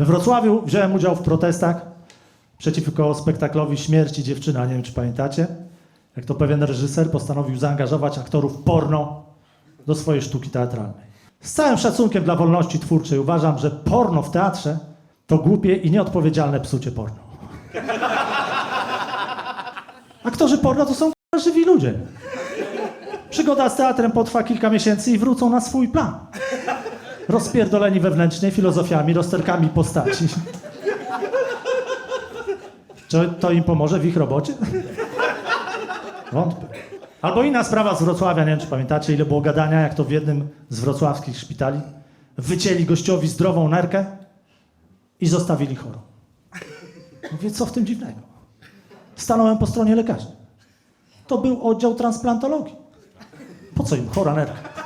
We Wrocławiu wziąłem udział w protestach przeciwko spektaklowi Śmierci dziewczyna. Nie wiem, czy pamiętacie. Jak to pewien reżyser postanowił zaangażować aktorów porno do swojej sztuki teatralnej. Z całym szacunkiem dla wolności twórczej uważam, że porno w teatrze to głupie i nieodpowiedzialne psucie porno. Aktorzy porno to są żywi ludzie. Przygoda z teatrem potrwa kilka miesięcy i wrócą na swój plan. Rozpierdoleni wewnętrznie filozofiami, rozterkami postaci. Czy to im pomoże w ich robocie? Wątpię. Albo inna sprawa z Wrocławia, nie wiem czy pamiętacie, ile było gadania, jak to w jednym z wrocławskich szpitali wycięli gościowi zdrową nerkę i zostawili chorą. Mówię, co w tym dziwnego? Stanąłem po stronie lekarzy. To był oddział transplantologii. Po co im chora nerka?